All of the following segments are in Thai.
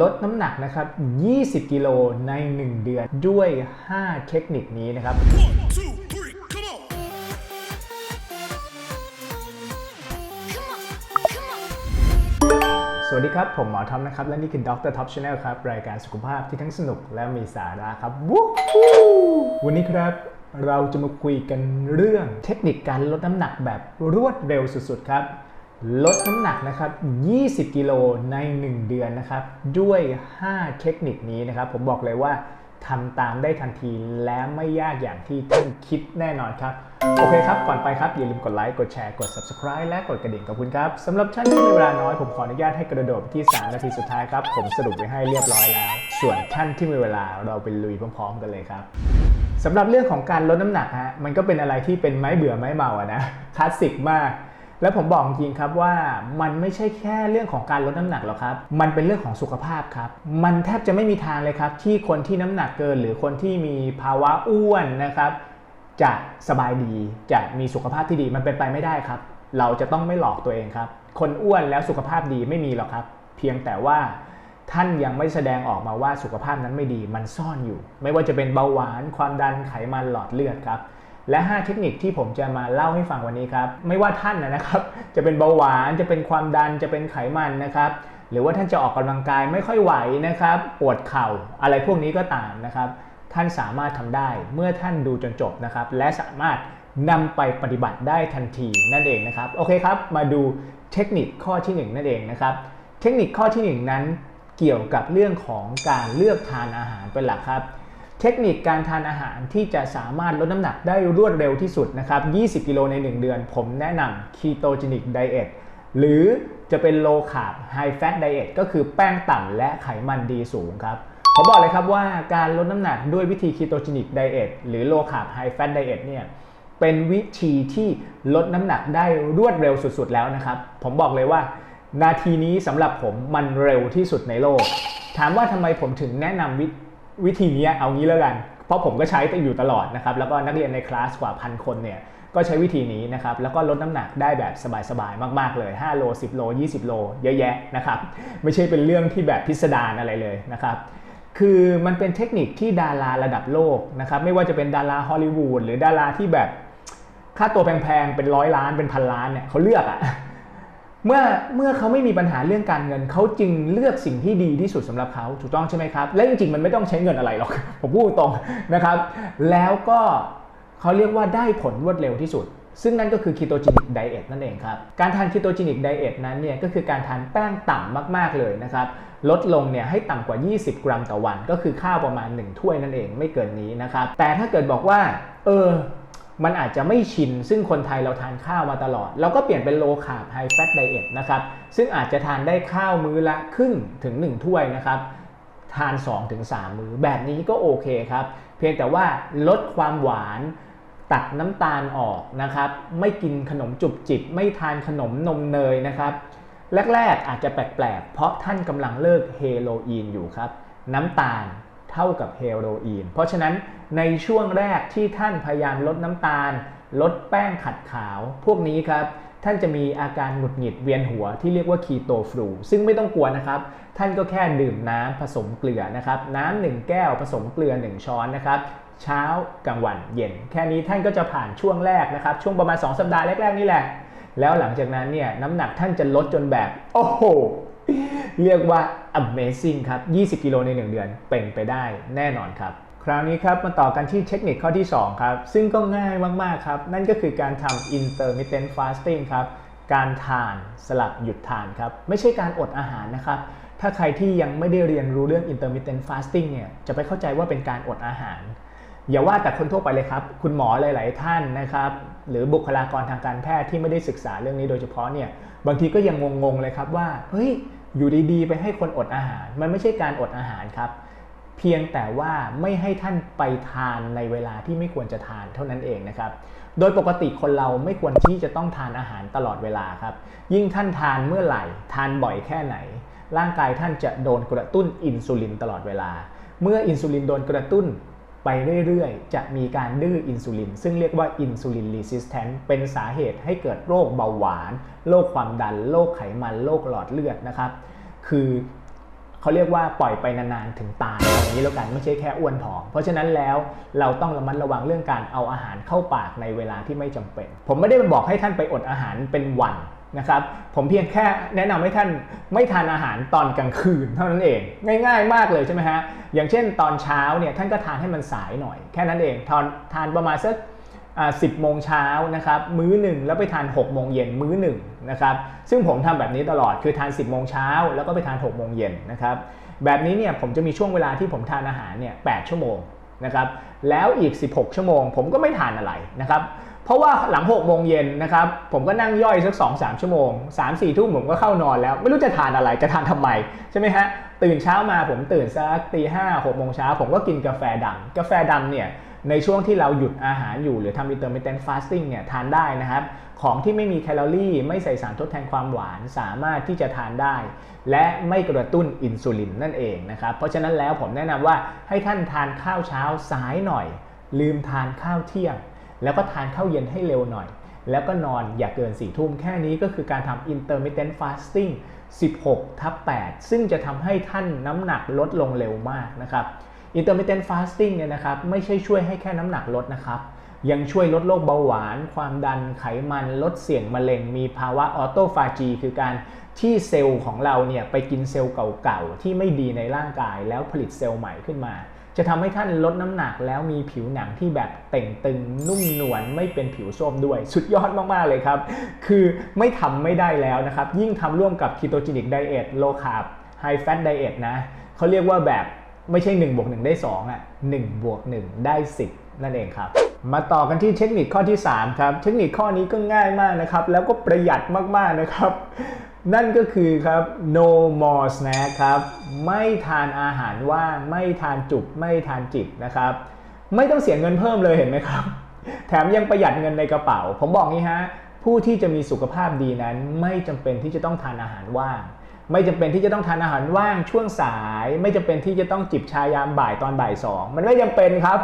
ลดน้ำหนักนะครับ 20 กิโลใน 1 เดือนด้วย 5 เทคนิคนี้นะครับ One, two, three, come on! Come on, come on. สวัสดีครับ ผมหมอทอมนะครับ และนี่คือ Dr. Top Channel ครับ รายการสุขภาพที่ทั้งสนุกและมีสาระครับ วันนี้ครับเราจะมาคุยกันเรื่องเทคนิคการลดน้ำหนักแบบรวดเร็วสุดๆครับ ลดน้ำหนักนะครับ 20 กิโลใน 1 เดือนนะครับ ด้วย 5 เทคนิคนี้นะครับ ผมบอกเลยว่าทำตามได้ทันทีและไม่ยากอย่างที่ท่านคิดแน่นอนครับ โอเคครับ ก่อนไปครับ อย่าลืมกดไลค์ กดแชร์ กด subscribe และกดกระดิ่งขอบคุณครับสำหรับท่านที่มีเวลาน้อย ผมขออนุญาตให้กระโดดที่ 3 นาทีสุดท้ายครับ ผมสรุปไว้ให้เรียบร้อยแล้ว ส่วนท่านที่มีเวลาเราไปลุยพร้อม ๆ กันเลยครับสำหรับเรื่องของการลดน้ำหนักฮะมันก็เป็นอะไรที่เป็นไม้เบื่อไม้เมาอะนะคลาสสิกมาก แล้วผมบอกจริงครับว่ามันไม่ใช่แค่เรื่องของการลดน้ำหนักหรอกครับ มันเป็นเรื่องของสุขภาพครับ มันแทบจะไม่มีทางเลยครับ ที่คนที่น้ำหนักเกิน หรือคนที่มีภาวะอ้วนนะครับ จะสบายดีจะมีสุขภาพที่ดีมันเป็นไปไม่ได้ครับ เราจะต้องไม่หลอกตัวเองครับ คนอ้วนแล้วสุขภาพดีไม่มีหรอกครับ เพียงแต่ว่าท่านยังไม่แสดงออกมาว่าสุขภาพนั้นไม่ดี มันซ่อนอยู่ ไม่ว่าจะเป็นเบาหวาน ความดันไขมันหลอดเลือดครับ และ 5 เทคนิคที่ผมจะมาเล่าให้ฟังวันนี้ครับ ไม่ว่าท่านนะครับ จะเป็นเบาหวานจะเป็นความดันจะเป็นไขมันนะครับ หรือว่าท่านจะออกกำลังกายไม่ค่อยไหวนะครับปวดเข่าอะไรพวกนี้ก็ตามนะครับ ท่านสามารถทำได้เมื่อท่านดูจนจบนะครับ และสามารถนำไปปฏิบัติได้ทันทีนั่นเองนะครับโอเคครับ มาดูเทคนิคข้อที่ 1 นั่นเองนะครับ เทคนิคข้อที่ 1 นั้นเกี่ยวกับเรื่องของการเลือกทานอาหารเป็นหลักครับ เทคนิคการทานอาหารที่จะสามารถลดน้ำหนักได้รวดเร็วที่สุดนะครับ 20 กิโลใน 1 เดือน ผมแนะนำ ketogenic diet หรือจะเป็น low carb high fat diet ก็คือแป้งต่ำและไขมันดีสูงครับผมบอกเลยครับว่าการลดน้ำหนักด้วยวิธี ketogenic diet หรือ low carb high fat diet เนี่ยเป็นวิธีที่ลดน้ำหนักได้รวดเร็วสุด ๆ แล้วนะครับ ผมบอกเลยว่า นาทีนี้สำหรับผมมันเร็วที่สุดในโลก ถามว่าทำไมผมถึงแนะนำวิ วิธีนี้เอางี้แล้วกัน เพราะผมก็ใช้ไปอยู่ตลอดนะครับ แล้วก็นักเรียนในคลาสกว่าพันคนเนี่ยก็ใช้วิธีนี้นะครับ แล้วก็ลดน้ำหนักได้แบบสบายๆ มาก ๆ เลย 5 โล 10 โล 20 โล เยอะแยะนะครับ ไม่ใช่เป็นเรื่องที่แบบพิสดารอะไรเลยนะครับ คือมันเป็นเทคนิคที่ดาราระดับโลกนะครับ ไม่ว่าจะเป็นดาราฮอลลีวูดหรือดาราที่แบบค่าตัวแพงๆ เป็นร้อยล้านเป็นพันล้านเนี่ยเขาเลือกอะ เมื่อเมื่อเขาไม่มีปัญหาเรื่องการเงินเขาจึงเลือกสิ่งที่ดีที่สุดสำหรับเขาถูกต้องใช่ไหมครับ และจริงๆมันไม่ต้องใช้เงินอะไรหรอกผมพูดตรงนะครับ แล้วก็เขาเรียกว่าได้ผลรวดเร็วที่สุด ซึ่งนั่นก็คือ ketogenic diet นั่นเองครับ การทาน ketogenic diet นั้นเนี่ยก็คือการทานแป้งต่ำมากๆเลยนะครับลดลงเนี่ยให้ต่ำกว่า 20 กรัมต่อวัน ก็คือข้าวประมาณ 1 ถ้วยนั่นเองไม่เกินนี้นะครับแต่ถ้าเกิดบอกว่าเออ มันอาจจะไม่ชิน ซึ่งคนไทยเราทานข้าวมาตลอด เราก็เปลี่ยนเป็น low carb high fat diet นะครับ ซึ่งอาจจะทานได้ข้าวมื้อละครึ่งถึง 1 ถ้วยนะครับ ทาน 2-3มื้อ แบบนี้ก็โอเคครับ เพียงแต่ว่าลดความหวาน ตัดน้ำตาลออกนะครับ ไม่กินขนมจุบจิบ ไม่ทานขนมนมเนยนะครับ แรก ๆ อาจจะแปลก ๆ เพราะท่านกำลังเลิกเฮโรอีนอยู่ครับ น้ำตาล เท่ากับเฮโรอีน เพราะฉะนั้นในช่วงแรกที่ท่านพยายามลดน้ำตาล ลดแป้งขัดขาว พวกนี้ครับท่านจะมีอาการหงุดหงิดเวียนหัวที่เรียกว่าคีโตฟลูซึ่งไม่ต้องกลัวนะครับ ท่านก็แค่ดื่มน้ำผสมเกลือนะครับ น้ำหนึ่งแก้วผสมเกลือ 1 ช้อนนะครับ เช้ากลางวันเย็น แค่นี้ท่านก็จะผ่านช่วงแรกนะครับ ช่วงประมาณ 2 สัปดาห์แรก ๆ นี่แหละ แล้วหลังจากนั้นเนี่ยน้ำหนักท่านจะลดจนแบบ โอ้โห เรียกว่า amazing ครับ 20 กิโลใน 1 เดือนเป็นไปได้แน่นอนครับ คราวนี้ครับมาต่อกันที่เทคนิคข้อที่ 2 ครับ ซึ่งก็ง่ายมาก ๆ ครับ นั่นก็คือการทำ intermittent fasting ครับ การทานสลับหยุดทานครับ ไม่ใช่การอดอาหารนะครับ ถ้าใครที่ยังไม่ได้เรียนรู้เรื่อง intermittent fasting เนี่ย จะไปเข้าใจว่าเป็นการอดอาหาร อย่าว่าแต่คนทั่วไปเลยครับ คุณหมอหลาย ๆ ท่านนะครับ หรือบุคลากรทางการแพทย์ที่ไม่ได้ศึกษาเรื่องนี้โดยเฉพาะเนี่ย บางทีก็ยังงงๆเลยครับว่าเฮ้ยอยู่ดีๆ ไปให้คนอดอาหาร มันไม่ใช่การอดอาหารครับ เพียงแต่ว่าไม่ให้ท่านไปทานในเวลาที่ไม่ควรจะทานเท่านั้นเองนะครับ โดยปกติคนเราไม่ควรที่จะต้องทานอาหารตลอดเวลาครับ ยิ่งท่านทานเมื่อไหร่ ทานบ่อยแค่ไหน ร่างกายท่านจะโดนกระตุ้นอินซูลินตลอดเวลา เมื่ออินซูลินโดนกระตุ้น ไปเรื่อยๆ จะมีการดื้ออินซูลิน ซึ่งเรียกว่าอินซูลินรีสิสแตนต์เป็นสาเหตุให้เกิดโรคเบาหวาน โรคความดัน โรคไขมัน โรคหลอดเลือดนะครับ คือเขาเรียกว่าปล่อยไปนานๆ ถึงตายอย่างนี้แล้วกันไม่ใช่แค่อ้วนผอม เพราะฉะนั้นแล้วเราต้องระมัดระวังเรื่องการเอาอาหารเข้าปากในเวลาที่ไม่จำเป็น ผมไม่ได้มาบอกให้ท่านไปอดอาหารเป็นวัน นะครับผมเพียงแค่แนะนำให้ท่านไม่ทานอาหารตอนกลางคืนเท่านั้นเอง ง่าย ๆ มากเลยใช่ไหมฮะอย่างเช่นตอนเช้าเนี่ยท่านก็ทานให้มันสายหน่อย แค่นั้นเองทานทานประมาณสักอ่า10โมงเช้านะครับมื้อหนึ่งแล้วไปทาน6โมงเย็นมื้อหนึ่งนะครับซึ่งผมทำแบบนี้ตลอดคือทาน 10โมงเช้าแล้วก็ไปทาน6โมงเย็นนะครับแบบนี้เนี่ยผมจะมีช่วงเวลาที่ผมทานอาหารเนี่ย8ชั่วโมงนะครับแล้วอีก 16 ชั่วโมง ผมก็ไม่ทานอะไรนะครับ เพราะว่าหลัง6โมงเย็นนะครับผมก็นั่งย่อยสัก2-3 ชั่วโมง 3-4 ทุ่มผมก็เข้านอนแล้ว ไม่รู้จะทานอะไรจะทานทำไมใช่ไหมฮะตื่นเช้ามาผมตื่นสักตีห้าหกโมงเช้าผมก็กินกาแฟดำกาแฟดำเนี่ยในช่วงที่เราหยุดอาหารอยู่หรือทำ intermittent fasting เนี่ยทานได้นะครับ ของที่ไม่มีแคลอรี่ ไม่ใส่สารทดแทนความหวานสามารถที่จะทานได้ และไม่กระตุ้นอินซูลินนั่นเองนะครับ เพราะฉะนั้นแล้วผมแนะนำว่าให้ท่านทานข้าวเช้าสายหน่อย ลืมทานข้าวเที่ยง แล้วก็ทานข้าวเย็นให้เร็วหน่อย แล้วก็นอนอย่าเกิน4ี่ทุ่มแค่นี้ก็คือการทำ intermittent fasting 16ทับ8ซึ่งจะทำให้ท่านน้ำหนักลดลงเร็วมากนะครับ intermittent fasting เนี่ยนะครับไม่ใช่ช่วยให้แค่น้ำหนักลดนะครับ ยังช่วยลดโรคเบาหวาน ความดันไขมันลดเสี่ยงมะเร็ง มีภาวะออโตฟาจีคือการที่เซลล์ของเราเนี่ยไปกินเซลล์เก่าๆที่ไม่ดีในร่างกายแล้วผลิตเซลล์ใหม่ขึ้นมา จะทำให้ท่านลดน้ำหนักแล้วมีผิวหนังที่แบบเต่งตึงนุ่มนวลไม่เป็นผิวส้มด้วย สุดยอดมากๆเลยครับ คือไม่ทำไม่ได้แล้วนะครับ ยิ่งทำร่วมกับ ketogenic diet low carb high fat diet นะเขาเรียกว่าแบบไม่ใช่1บวก1ได้ 2อะ1บวก1ได้ 10 นั่นเองครับ มาต่อกันที่เทคนิคข้อที่ 3 ครับ เทคนิคข้อนี้ก็ง่ายมากนะครับ แล้วก็ประหยัดมากๆนะครับ นั่นก็คือครับ no more snack ครับ ไม่ทานอาหารว่าง ไม่ทานจุก ไม่ทานจิบนะครับ ไม่ต้องเสียเงินเพิ่มเลยเห็นไหมครับ แถมยังประหยัดเงินในกระเป๋า ผมบอกงี้ฮะ ผู้ที่จะมีสุขภาพดีนั้น ไม่จำเป็นที่จะต้องทานอาหารว่าง ไม่จำเป็นที่จะต้องทานอาหารว่างช่วงสาย ไม่จำเป็นที่จะต้องจิบชายามบ่ายตอนบ่ายสองมันไม่จำเป็นครับ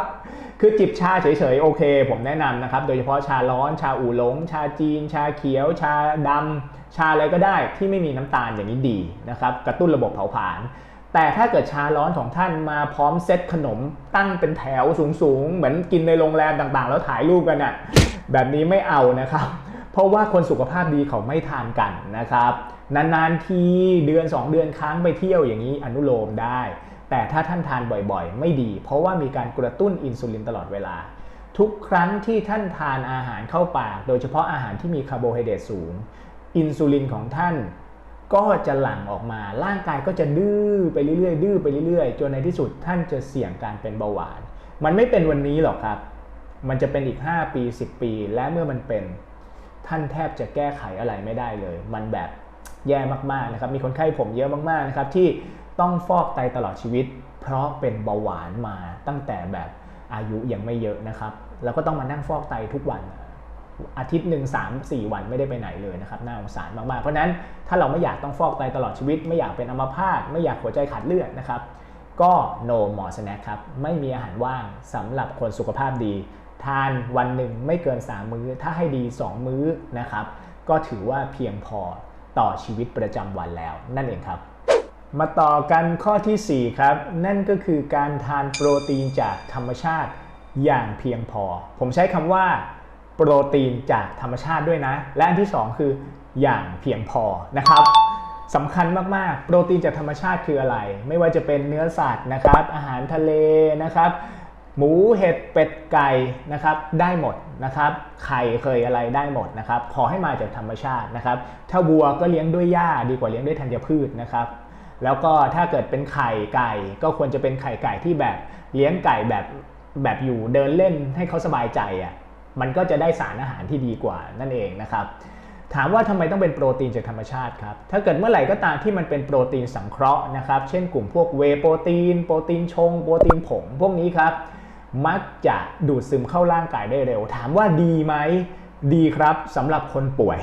คือจิบชาเฉยๆโอเค ผมแนะนำนะครับ โดยเฉพาะชาร้อนชาอู่หลง ชาจีน ชาเขียว ชาดำชาอะไรก็ได้ที่ไม่มีน้ำตาลอย่างนี้ดีนะครับกระตุ้นระบบเผาผลาญแต่ถ้าเกิดชาร้อนของท่านมาพร้อมเซตขนมตั้งเป็นแถวสูงๆ เหมือนกินในโรงแรมต่างๆ แล้วถ่ายรูปกันอะแบบนี้ไม่เอานะครับ เพราะว่าคนสุขภาพดีเขาไม่ทานกันนะครับ นานๆทีเดือน 2 เดือนครั้งไปเที่ยวอย่างนี้อนุโลมได้ แต่ถ้าท่านทานบ่อยๆ ไม่ดี เพราะว่ามีการกระตุ้นอินซูลินตลอดเวลา ทุกครั้งที่ท่านทานอาหารเข้าปาก โดยเฉพาะอาหารที่มีคาร์โบไฮเดรตสูง อินซูลินของท่านก็จะหลั่งออกมา ร่างกายก็จะดื้อไปเรื่อยๆ ดื้อไปเรื่อยๆ จนในที่สุดท่านจะเสี่ยงการเป็นเบาหวาน มันไม่เป็นวันนี้หรอกครับ มันจะเป็นอีก 5 ปี 10 ปี และเมื่อมันเป็น ท่านแทบจะแก้ไขอะไรไม่ได้เลย มันแบบ แย่มากๆนะครับ มีคนไข้ผมเยอะมากๆนะครับที่ต้องฟอกไตตลอดชีวิต เพราะเป็นเบาหวานมาตั้งแต่แบบอายุยังไม่เยอะนะครับ แล้วก็ต้องมานั่งฟอกไตทุกวันอาทิตย์หนึ่งสามสี่วันไม่ได้ไปไหนเลยนะครับน่าสงสารมากๆ เพราะฉะนั้นถ้าเราไม่อยากต้องฟอกไตตลอดชีวิต ไม่อยากเป็นอัมพาตไม่อยากหัวใจขาดเลือดนะครับ ก็ no more snack ครับ ไม่มีอาหารว่างสำหรับคนสุขภาพดี ทานวันหนึ่งไม่เกิน 3 มื้อ ถ้าให้ดี 2 มื้อนะครับ ก็ถือว่าเพียงพอ ต่อชีวิตประจำวันแล้ว นั่นเองครับ มาต่อกันข้อทีสี่ 4 ครับ นั่นก็คือการทานโปรตีนจากธรรมชาติอย่างเพียงพอ ผมใช้คำว่าโปรตีนจากธรรมชาติด้วยนะ และอันที่ 2 คืออย่างเพียงพอนะครับสำคัญมาก ๆ โปรตีนจากธรรมชาติคืออะไร ไม่ว่าจะเป็นเนื้อสัตว์นะครับ อาหารทะเลนะครับ หมูเห็ดเป็ดไก่นะครับ ได้หมด นะครับไข่เคยอะไรได้หมดนะครับขอให้มาจากธรรมชาตินะครับ ถ้าวัวก็เลี้ยงด้วยหญ้าดีกว่าเลี้ยงด้วยธัญพืชนะครับ แล้วก็ถ้าเกิดเป็นไข่ไก่ก็ควรจะเป็นไข่ไก่ที่แบบเลี้ยงไก่แบบแบบอยู่เดินเล่นให้เขาสบายใจอะมันก็จะได้สารอาหารที่ดีกว่านั่นเองนะครับ ถามว่าทำไมต้องเป็นโปรตีนจากธรรมชาติครับ ถ้าเกิดเมื่อไหร่ก็ตามที่มันเป็นโปรตีนสังเคราะห์นะครับ เช่นกลุ่มพวกเวโปรตีน โปรตีนชง โปรตีนผง พวกนี้ครับ มักจะดูดซึมเข้าร่างกายได้เร็ว ถามว่าดีไหมดีครับสำหรับคนป่วย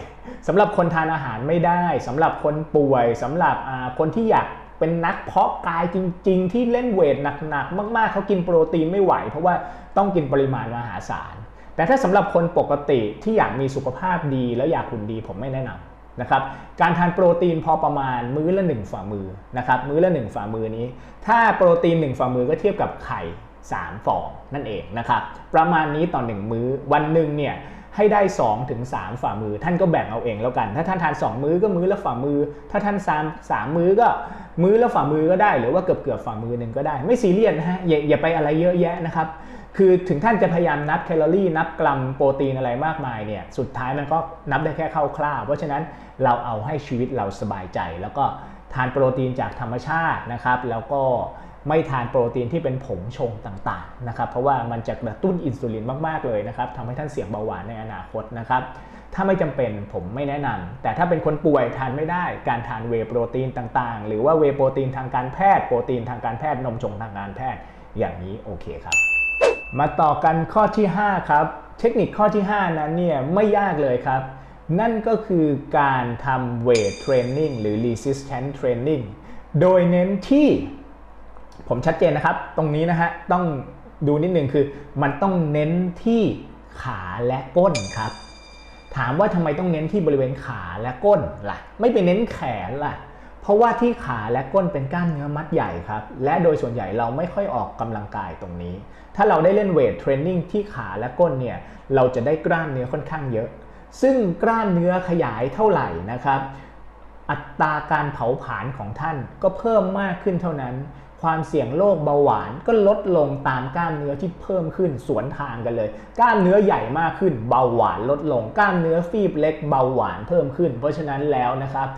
สำหรับคนทานอาหารไม่ได้สำหรับคนป่วยสำหรับคนที่อยากเป็นนักเพาะกายจริง ๆ ที่เล่นเวทหนักๆ มาก ๆเขากินโปรตีนไม่ไหว เพราะว่าต้องกินปริมาณมหาศาล แต่ถ้าสำหรับคนปกติที่อยากมีสุขภาพดีแล้วอยากหุ่นดีผมไม่แนะนำนะครับการทานโปรตีนพอประมาณมื้อละ 1 ฝ่ามือนะครับมื้อละ 1 ฝ่ามือนี้ ถ้าโปรตีน 1 ฝ่ามือก็เทียบกับไข่ 3 ฟองนั่นเองนะครับประมาณนี้ต่อ1มื้อวันหนึ่งเนี่ยให้ได้ 2 ถึง 3 ฝ่ามือ ท่านก็แบ่งเอาเองแล้วกัน ถ้าท่านทาน 2 มื้อก็มื้อละฝ่ามือ ถ้าท่าน3 3มื้อก็มื้อละฝ่ามือก็ได้ หรือว่าเกือบเกือบฝ่ามือหนึ่งก็ได้ ไม่ซีเรียสนะฮะอย่าอย่าไปอะไรเยอะแยะนะครับ คือถึงท่านจะพยายามนับแคลอรี่ นับกรัมโปรตีนอะไรมากมายเนี่ยสุดท้ายมันก็นับได้แค่คร่าวๆเพราะฉะนั้นเราเอาให้ชีวิตเราสบายใจ แล้วก็ทานโปรตีนจากธรรมชาตินะครับ แล้วก็ ไม่ทานโปรตีนที่เป็นผงชงต่างๆนะครับเพราะว่ามันจะกระตุ้นอินซูลินมากๆเลยนะครับทำให้ท่านเสี่ยงเบาหวานในอนาคตนะครับถ้าไม่จำเป็นผมไม่แนะนำแต่ถ้าเป็นคนป่วยทานไม่ได้การทานเวโปรตีนต่างๆ หรือว่าเวโปรตีนทางการแพทย์โปรตีนทางการแพทย์นมชงทางการแพทย์อย่างนี้โอเคครับ มาต่อกันข้อที่ 5 ครับ เทคนิคข้อที่ 5 นั้นเนี่ยไม่ยากเลยครับ นั่นก็คือการทำเวทเทรนนิ่งหรือ resistance training โดยเน้นที่ ผมชัดเจนนะครับ ตรงนี้นะฮะต้องดูนิดนึงคือ มันต้องเน้นที่ขาและก้นครับ ถามว่าทำไมต้องเน้นที่บริเวณขาและก้นล่ะ ไม่ไปเน้นแขนล่ะ เพราะว่าที่ขาและก้นเป็นกล้ามเนื้อมัดใหญ่ครับ และโดยส่วนใหญ่เราไม่ค่อยออกกำลังกายตรงนี้ ถ้าเราได้เล่นเวทเทรนนิ่งที่ขาและก้นเนี่ย เราจะได้กล้ามเนื้อค่อนข้างเยอะ ซึ่งกล้ามเนื้อขยายเท่าไหร่นะครับอัตราการเผาผลาญของท่านก็เพิ่มมากขึ้นเท่านั้น ความเสี่ยงโรคเบาหวานก็ลดลงตามกล้ามเนื้อที่เพิ่มขึ้นสวนทางกันเลย กล้ามเนื้อใหญ่มากขึ้นเบาหวานลดลง กล้ามเนื้อฟีบเล็กเบาหวานเพิ่มขึ้น เพราะฉะนั้นแล้วนะครับ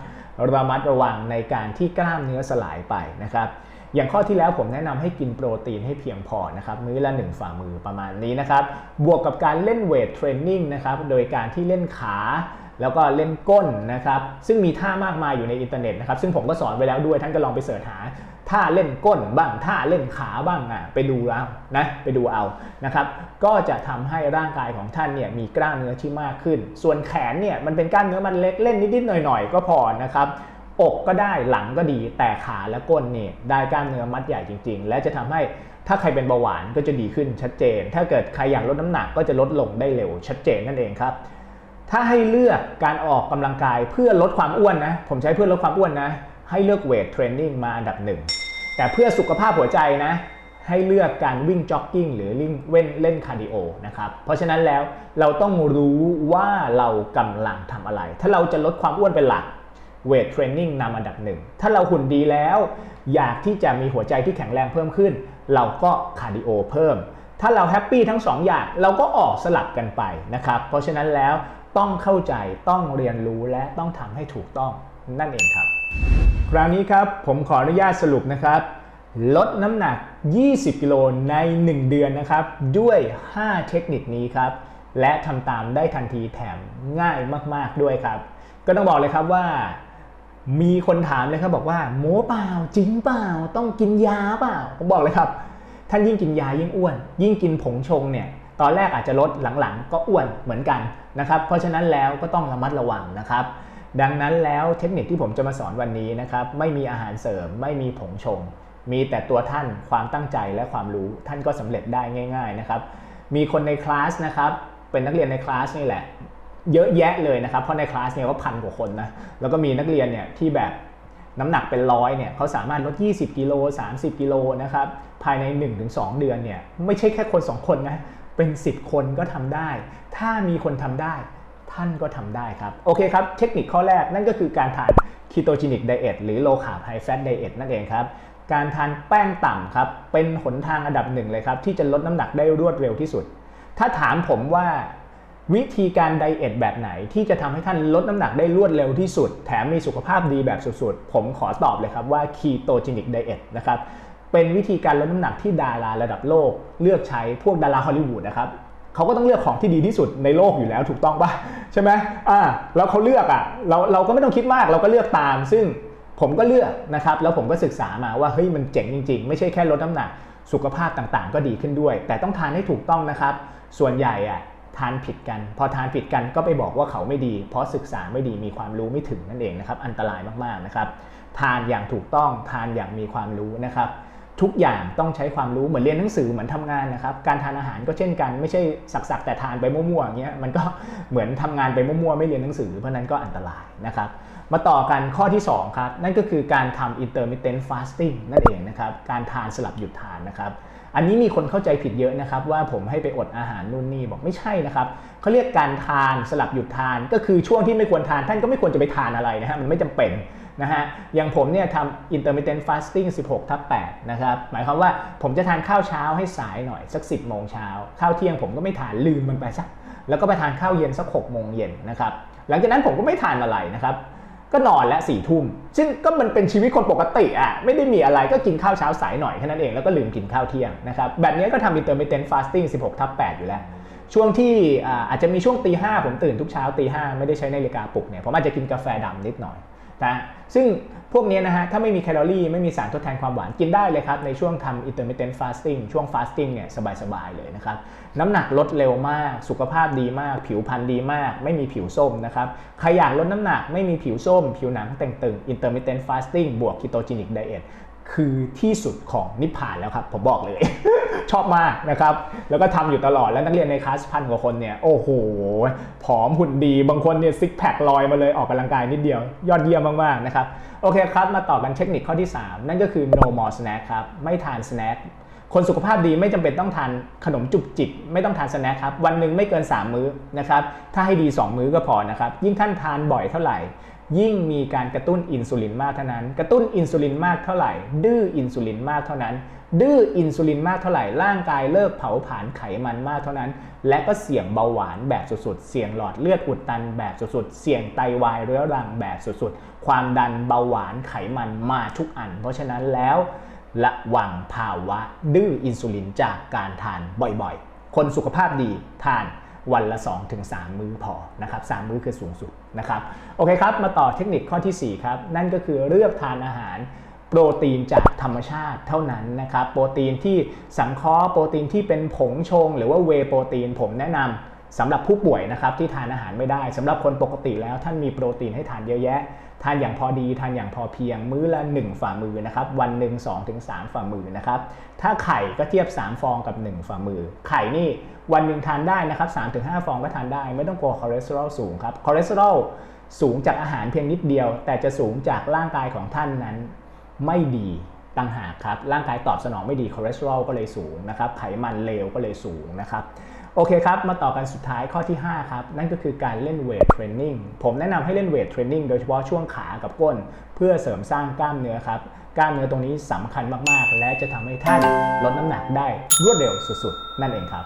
ระมัดระวังในการที่กล้ามเนื้อสลายไปนะครับอย่างข้อที่แล้วผมแนะนำให้กินโปรตีนให้เพียงพอนะครับมื้อละ 1 ฝ่ามือประมาณนี้นะครับบวกกับการเล่นเวทเทรนนิ่งนะครับโดยการที่เล่นขา แล้วก็เล่นก้นนะครับ ซึ่งมีท่ามากมายอยู่ในอินเทอร์เน็ตนะครับ ซึ่งผมก็สอนไปแล้วด้วย ท่านก็ลองไปเสิร์ชหาท่าเล่นก้นบ้างท่าเล่นขาบ้างอะไปดูเอานะไปดูเอานะครับ ก็จะทำให้ร่างกายของท่านเนี่ยมีกล้ามเนื้อที่มากขึ้น ส่วนแขนเนี่ยมันเป็นกล้ามเนื้อมันเล็กเล่นนิดๆหน่อยๆ ก็พอนะครับอกก็ได้หลังก็ดีแต่ขาและก้นเนี่ยได้กล้ามเนื้อมัดใหญ่จริง ๆ และจะทำให้ถ้าใครเป็นเบาหวานก็จะดีขึ้นชัดเจน ถ้าเกิดใครอยากลดน้ำหนักก็จะลดลงได้เร็วชัดเจนนั่นเองครับ ถ้าให้เลือกการออกกำลังกายเพื่อลดความอ้วนนะ ผมใช้เพื่อลดความอ้วนนะ ให้เลือกเวทเทรนนิ่งมาอันดับหนึ่ง แต่เพื่อสุขภาพหัวใจนะ ให้เลือกการวิ่งจ็อกกิ้งหรือเล่นเว้นเล่นคาร์ดิโอนะครับ เพราะฉะนั้นแล้วเราต้องรู้ว่าเรากำลังทำอะไร ถ้าเราจะลดความอ้วนเป็นหลักเวทเทรนนิ่งนำอันดับหนึ่ง ถ้าเราหุ่นดีแล้ว อยากที่จะมีหัวใจที่แข็งแรงเพิ่มขึ้น เราก็คาร์ดิโอเพิ่ม ถ้าเราแฮปปี้ทั้งสองอย่าง เราก็ออกสลับกันไปนะครับ เพราะฉะนั้นแล้ว ต้องเข้าใจต้องเรียนรู้และต้องทำให้ถูกต้องนั่นเองครับ คราวนี้ครับผมขออนุญาตสรุปนะครับ ลดน้ำหนัก 20 กิโลใน 1 เดือนนะครับ ด้วย 5 เทคนิคนี้ครับ และทำตามได้ทันทีแถมง่ายมาก ๆด้วยครับ ก็ต้องบอกเลยครับว่า มีคนถามเลยครับบอกว่าโม้เปล่าจริงเปล่า ต้องกินยาเปล่าผมบอกเลยครับท่านยิ่งกินยายิ่งอ้วน ยิ่งกินผงชงเนี่ย ตอนแรกอาจจะลดหลังๆ ก็อ้วนเหมือนกันนะครับ เพราะฉะนั้นแล้วก็ต้องระมัดระวังนะครับ ดังนั้นแล้วเทคนิคที่ผมจะมาสอนวันนี้นะครับ ไม่มีอาหารเสริม ไม่มีผงชง มีแต่ตัวท่านความตั้งใจและความรู้ท่านก็สำเร็จได้ง่าย ๆนะครับ มีคนในคลาสนะครับเป็นนักเรียนในคลาสนี่แหละ เยอะแยะเลยนะครับ เพราะในคลาสเนี่ยก็พันกว่าคนนะแล้วก็มีนักเรียนเนี่ยที่แบบน้ำหนักเป็นร้อยเนี่ยเขาสามารถลด 20 กิโล 30 กิโลนะครับ ภายใน 1-2 เดือนเนี่ย ไม่ใช่แค่คน 2 คนนะ เป็น 10 คนก็ทำได้ ถ้ามีคนทำได้ ท่านก็ทำได้ครับ โอเคครับ เทคนิคข้อแรกนั่นก็คือการทาน ketogenic diet หรือ low carb high fat diet นั่นเองครับ การทานแป้งต่ำครับ เป็นหนทางอันดับหนึ่งเลยครับ ที่จะลดน้ำหนักได้รวดเร็วที่สุด ถ้าถามผมว่าวิธีการไดเอทแบบไหนที่จะทำให้ท่านลดน้ำหนักได้รวดเร็วที่สุด แถมมีสุขภาพดีแบบสุดๆ ผมขอตอบเลยครับว่า ketogenic diet นะครับ เป็นวิธีการลดน้ำหนักที่ดาราระดับโลก เลือกใช้พวกดาราฮอลลีวูดนะครับเขาก็ต้องเลือกของที่ดีที่สุดในโลกอยู่แล้วถูกต้องปะใช่ไหมอ่าแล้วเขาเลือกอะเราเราก็ไม่ต้องคิดมากเราก็เลือกตาม ซึ่งผมก็เลือกนะครับแล้วผมก็ศึกษามาว่าเฮ้ยมันเจ๋งจริง ๆ ไม่ใช่แค่ลดน้ำหนักสุขภาพต่างๆ ก็ดีขึ้นด้วย แต่ต้องทานให้ถูกต้องนะครับ ส่วนใหญ่อะทานผิดกัน พอทานผิดกันก็ไปบอกว่าเขาไม่ดี เพราะศึกษาไม่ดีมีความรู้ไม่ถึงนั่นเองนะครับอันตรายมากๆนะครับทานอย่างถูกต้องทานอย่างมีความรู้นะครับ ทุกอย่างต้องใช้ความรู้เหมือนเรียนหนังสือเหมือนทำงานนะครับ การทานอาหารก็เช่นกันไม่ใช่สักๆแต่ทานไปมั่วๆอย่างเงี้ยมันก็เหมือนทำงานไปมั่วๆไม่เรียนหนังสือเพราะนั้นก็อันตรายนะครับ มาต่อกันข้อที่ 2 ครับ นั่นก็คือการทำ intermittent fasting นั่นเองนะครับ การทานสลับหยุดทานนะครับ อันนี้มีคนเข้าใจผิดเยอะนะครับว่าผมให้ไปอดอาหารนู่นนี่บอกไม่ใช่นะครับเขาเรียกการทานสลับหยุดทาน ก็คือช่วงที่ไม่ควรทานท่านก็ไม่ควรจะไปทานอะไรนะฮะมันไม่จำเป็นนะฮะอย่างผมเนี่ยทำ intermittent fasting 16ทับ8นะครับหมายความว่าผมจะทานข้าวเช้าให้สายหน่อยสัก 10โมงเช้าข้าวเที่ยงผมก็ไม่ทานลืมมันไปสักแล้วก็ไปทานข้าวเย็นสัก6โมงเย็นนะครับหลังจากนั้นผมก็ไม่ทานอะไรนะครับ ก็นอนและสี่ทุ่มซึ่งก็มันเป็นชีวิตคนปกติอะไม่ได้มีอะไรก็กินข้าวเช้าสายหน่อยแค่นั้นเองแล้วก็ลืมกินข้าวเที่ยงนะครับแบบนี้ก็ทำ intermittent fasting 16ทับ8อยู่แล้วช่วงที่อาอาจจะมีช่วงตีห้าผมตื่นทุกเช้าตีห้าไม่ได้ใช้นาฬิกาปลุกเนี่ยผมอาจจะกินกาแฟดำนิดหน่อยนะซึ่ง พวกนี้นะฮะถ้าไม่มีแคลอรี่ไม่มีสารทดแทนความหวานกินได้เลยครับ ในช่วงทำ intermittent fasting ช่วง fasting เนี่ยสบายๆเลยนะครับ น้ำหนักลดเร็วมาก สุขภาพดีมาก ผิวพรรณดีมาก ไม่มีผิวส้มนะครับ ใครอยากลดน้ำหนักไม่มีผิวส้ม ผิวหนังแต่งตึง intermittent fasting บวก ketogenic diet คือที่สุดของนิพพานแล้วครับ ผมบอกเลย ชอบมากนะครับ แล้วก็ทำอยู่ตลอดแล้วนักเรียนในคลาสพันกว่าคนเนี่ยโอ้โหผอมหุ่นดีบางคนเนี่ยซิกแพคลอยมาเลยออกกำลังกายนิดเดียว ยอดเยี่ยมมากๆนะครับโอเคครับ มาต่อกันเทคนิคข้อที่ 3 นั่นก็คือ no more snack ครับ ไม่ทานสแน็คคนสุขภาพดีไม่จำเป็นต้องทานขนมจุกจิกไม่ต้องทานสแน็คครับ วันหนึ่งไม่เกิน 3 มื้อนะครับถ้าให้ดี 2 มื้อก็พอนะครับยิ่งท่านทานบ่อยเท่าไหร่ ยิ่งมีการกระตุ้นอินซูลินมากเท่านั้น กระตุ้นอินซูลินมากเท่าไหร่ ดื้ออินซูลินมากเท่านั้น ดื้ออินซูลินมากเท่าไหร่ ร่างกายเลิกเผาผลาญไขมันมากเท่านั้น และก็เสี่ยงเบาหวานแบบสุดๆ เสี่ยงหลอดเลือดอุดตันแบบสุดๆ เสี่ยงไตวายเรื้อรังแบบสุดๆ ความดันเบาหวานไขมันมาทุกอัน เพราะฉะนั้นแล้วระวังภาวะดื้ออินซูลินจากการทานบ่อยๆ คนสุขภาพดีทาน วันละ 2-3 มื้อพอนะครับ3มื้อคือสูงสุดนะครับโอเคครับ มาต่อเทคนิคข้อทีสี่ 4 ครับ นั่นก็คือเลือกทานอาหารโปรตีนจากธรรมชาติเท่านั้นนะครับ โปรตีนที่สังเคราะห์โปรตีนที่เป็นผงชง หรือว่าเวโปรตีนผมแนะนำสำหรับผู้ป่วยนะครับที่ทานอาหารไม่ได้สำหรับคนปกติแล้วท่านมีโปรตีนให้ทานเยอะแยะ ทานอย่างพอดีทานอย่างพอเพียง มื้อละ 1 ฝ่ามือนะครับ วันหนึ่ง2ถึง3ฝ่ามือนะครับ ถ้าไข่ก็เทียบ 3 ฟองกับ 1 ฝ่ามือ ไข่นี่วันหนึ่งทานได้นะครับ3-5ฟองก็ทานได้ ไม่ต้องกลัวคอเลสเตอรอลสูงครับ คอเลสเตอรอลสูงจากอาหารเพียงนิดเดียว แต่จะสูงจากร่างกายของท่านนั้นไม่ดีต่างหากครับ ร่างกายตอบสนองไม่ดีคอเลสเตอรอลก็เลยสูงนะครับ ไขมันเลวก็เลยสูงนะครับ โอเคครับ มาต่อกันสุดท้ายข้อที่ 5 ครับ นั่นก็คือการเล่นเวทเทรนนิ่งผมแนะนำให้เล่นเวทเทรนนิ่งโดยเฉพาะช่วงขากับก้น เพื่อเสริมสร้างกล้ามเนื้อครับ กล้ามเนื้อตรงนี้สำคัญมากๆ และจะทำให้ท่านลดน้ำหนักได้รวดเร็วสุดๆ นั่นเองครับ